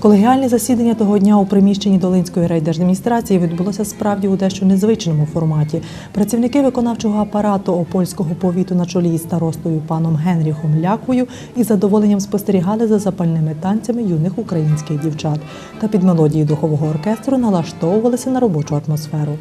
Колегіальне засідання того дня у приміщенні Долинської райдержадміністрації відбулося справді у дещо незвичному форматі. Працівники виконавчого апарату Опольського повіту на чолі із старостою паном Генріхом Лякою із задоволенням спостерігали за запальними танцями юних українських дівчат та під мелодії духового оркестру налаштовувалися на робочу атмосферу.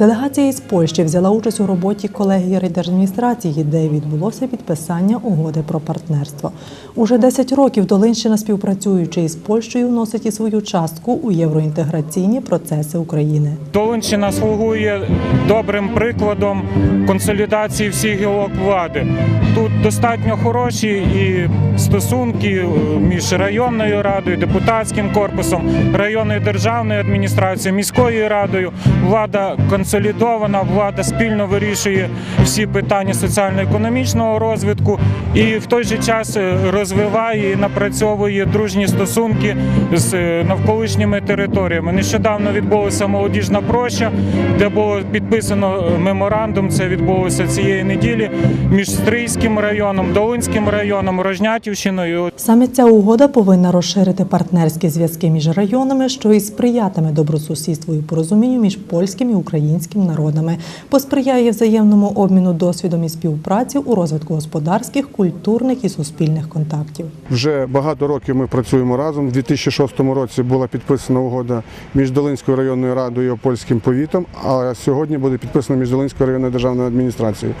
Делегація із Польщі взяла участь у роботі колегії райдержадміністрації, де відбулося підписання угоди про партнерство. Уже 10 років Долинщина, співпрацюючи із Польщею, вносить і свою частку у євроінтеграційні процеси України. Долинщина слугує добрим прикладом консолідації всіх гілок влади. Тут достатньо хороші і стосунки е, між районною радою, депутатським корпусом, районною державною адміністрацією, міською радою. Влада консолідована, влада спільно вирішує всі питання соціально-економічного розвитку і в той же час е, розвиває і напрацьовує дружні стосунки з е, навколишніми територіями. Нещодавно відбулася молодіжна проща, де було підписано е, меморандум. Це відбулося цієї неділі між Стрийським районом, Долинським районом, Рожнятівщиною. Саме ця угода повинна розширити партнерські зв'язки між районами, що і сприятиме добросусідству і порозумінню між польським і українським народами, посприяє взаємному обміну досвідом і співпраці у розвитку господарських, культурних і суспільних контактів. Вже багато років ми працюємо разом. У 2006 році була підписана угода між Долинською районною радою і Опольським повітом, а сьогодні буде підписана між Долинською районною державною адміністрацією.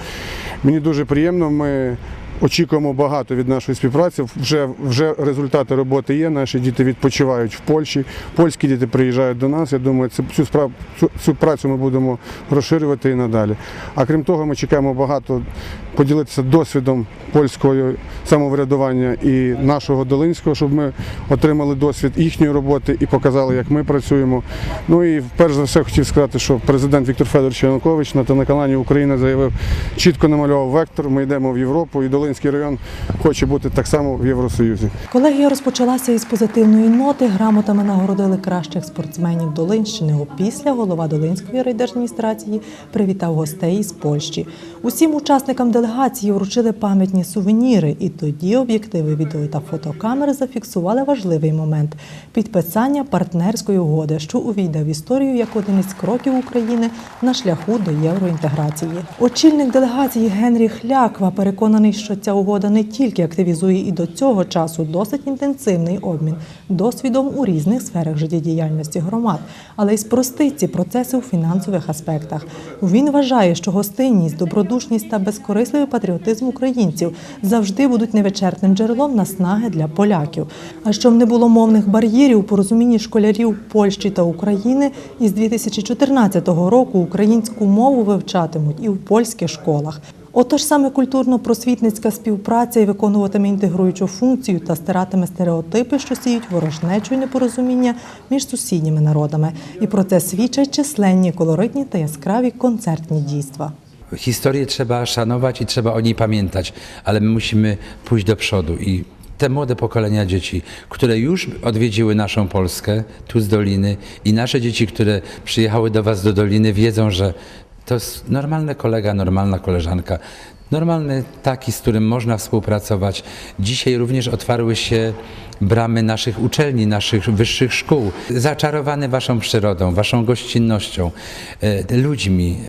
Мені дуже приємно. Ми очікуємо багато від нашої співпраці. Вже, вже результати роботи є. Наші діти відпочивають в Польщі. Польські діти приїжджають до нас. Я думаю, цю, справ, цю, цю працю ми будемо розширювати і надалі. А крім того, ми чекаємо багато поділитися досвідом польського самоврядування і нашого Долинського, щоб ми отримали досвід їхньої роботи і показали, як ми працюємо. Ну і перш за все хотів сказати, що президент Віктор Федорович Янукович на телеканалі Україна заявив, чітко намальовував вектор. Ми йдемо в Європу, і Долинський район хоче бути так само в Євросоюзі. Колегія розпочалася із позитивної ноти. Грамотами нагородили кращих спортсменів Долинщини. Опісля голова Долинської райдержадміністрації привітав гостей із Польщі. Усім учасникам делегації вручили пам'ятні сувеніри, і тоді об'єктиви відео та фотокамери зафіксували важливий момент підписання партнерської угоди, що увійде в історію як один із кроків України на шляху до євроінтеграції. Очільник делегації Генріх Ляква переконаний, що ця угода не тільки активізує і до цього часу досить інтенсивний обмін досвідом у різних сферах життєдіяльності громад, але й спростить ці процеси у фінансових аспектах. Він вважає, що гостинність, добродушність та безкорисливий патріотизм українців завжди будуть невичерпним джерелом наснаги для поляків. А щоб не було мовних бар'єрів у порозумінні школярів Польщі та України, із 2014 року українську мову вивчатимуть і в польських школах. Отож саме культурно-просвітницька співпраця і виконуватиме інтегруючу функцію та стиратиме стереотипи, що сіють ворожнечу і непорозуміння між сусідніми народами. І про це свідчать численні колоритні та яскраві концертні дійства. Historię trzeba szanować i trzeba o niej pamiętać, ale my musimy pójść do przodu i te młode pokolenia dzieci, które już odwiedziły naszą Polskę tu z Doliny i nasze dzieci, które przyjechały do Was do Doliny wiedzą, że to jest normalny kolega, normalna koleżanka, normalny taki, z którym można współpracować. Dzisiaj również otwarły się bramy naszych uczelni, naszych wyższych szkół. Zaczarowany Waszą przyrodą, Waszą gościnnością, e, ludźmi,